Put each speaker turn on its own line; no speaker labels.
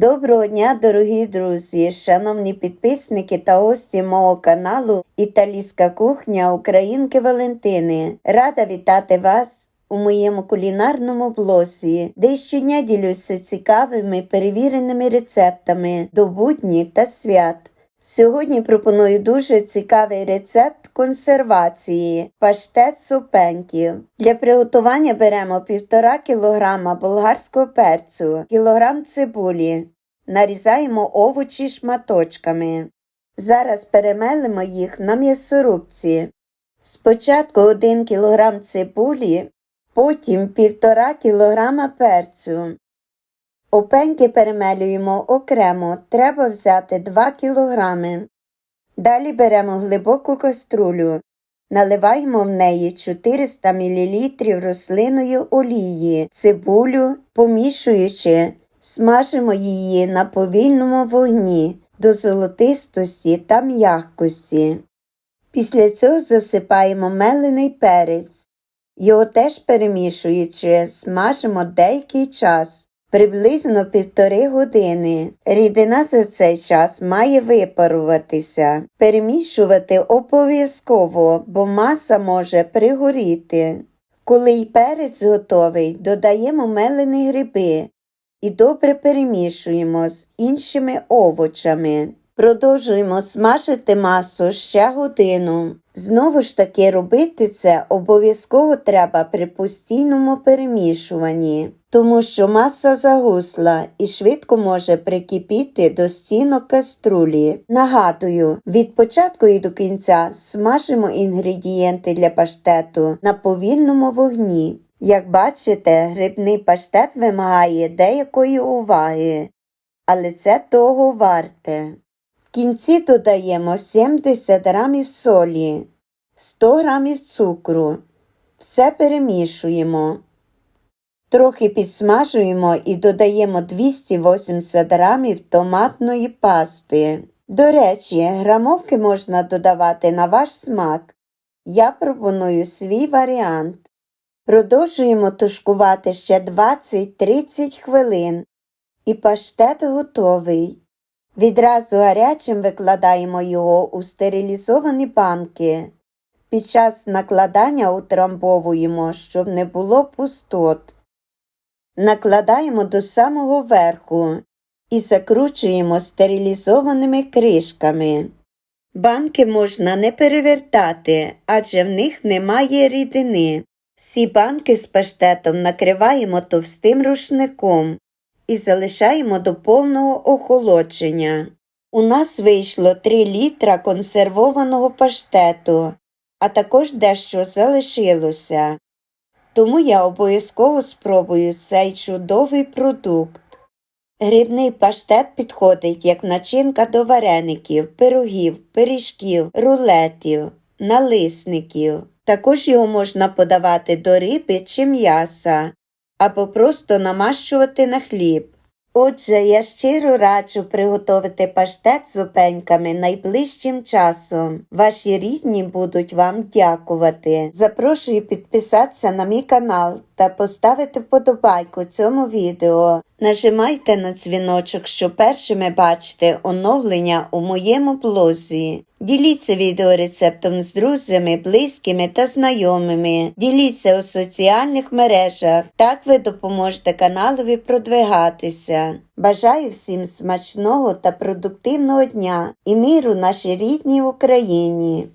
Доброго дня, дорогі друзі, шановні підписники та гості мого каналу Італійська кухня Українки Валентини. Рада вітати вас у моєму кулінарному блозі, де щодня ділюся цікавими перевіреними рецептами до будні та свят. Сьогодні пропоную дуже цікавий рецепт консервації паштет супеньків. Для приготування беремо 1,5 кг болгарського перцю, кілограм цибулі. Нарізаємо овочі шматочками. Зараз перемелимо їх на м'ясорубці. Спочатку 1 кг цибулі, потім 1,5 кг перцю. Опеньки перемелюємо окремо, треба взяти 2 кг. Далі беремо глибоку каструлю, наливаємо в неї 400 мл рослинної олії, цибулю, помішуючи, смажимо її на повільному вогні до золотистості та м'якості. Після цього засипаємо мелений перець. Його теж перемішуючи, смажимо деякий час, приблизно півтори години. Рідина за цей час має випаруватися. Перемішувати обов'язково, бо маса може пригоріти. Коли й перець готовий, додаємо мелені гриби і добре перемішуємо з іншими овочами. Продовжуємо смажити масу ще годину. Знову ж таки, робити це обов'язково треба при постійному перемішуванні, тому що маса загусла і швидко може прикипіти до стінок каструлі. Нагадую, від початку і до кінця смажимо інгредієнти для паштету на повільному вогні. Як бачите, грибний паштет вимагає деякої уваги, але це того варте. В кінці додаємо 70 грамів солі, 100 грамів цукру. Все перемішуємо. Трохи підсмажуємо і додаємо 280 грамів томатної пасти. До речі, грамовки можна додавати на ваш смак. Я пропоную свій варіант. Продовжуємо тушкувати ще 20-30 хвилин. І паштет готовий. Відразу гарячим викладаємо його у стерилізовані банки. Під час накладання утрамбовуємо, щоб не було пустот. Накладаємо до самого верху і закручуємо стерилізованими кришками. Банки можна не перевертати, адже в них немає рідини. Всі банки з паштетом накриваємо товстим рушником і залишаємо до повного охолодження. У нас вийшло 3 літра консервованого паштету, а також дещо залишилося. Тому я обов'язково спробую цей чудовий продукт. Грибний паштет підходить як начинка до вареників, пирогів, пиріжків, рулетів, налисників. Також його можна подавати до риби чи м'яса або просто намащувати на хліб. Отже, я щиро раджу приготувати паштет з опеньками найближчим часом. Ваші рідні будуть вам дякувати. Запрошую підписатися на мій канал та поставити вподобайку цьому відео. Нажимайте на дзвіночок, щоб першими бачити оновлення у моєму блозі. Діліться відеорецептом з друзями, близькими та знайомими. Діліться у соціальних мережах. Так ви допоможете каналові продвигатися. Бажаю всім смачного та продуктивного дня і міру нашій рідній Україні.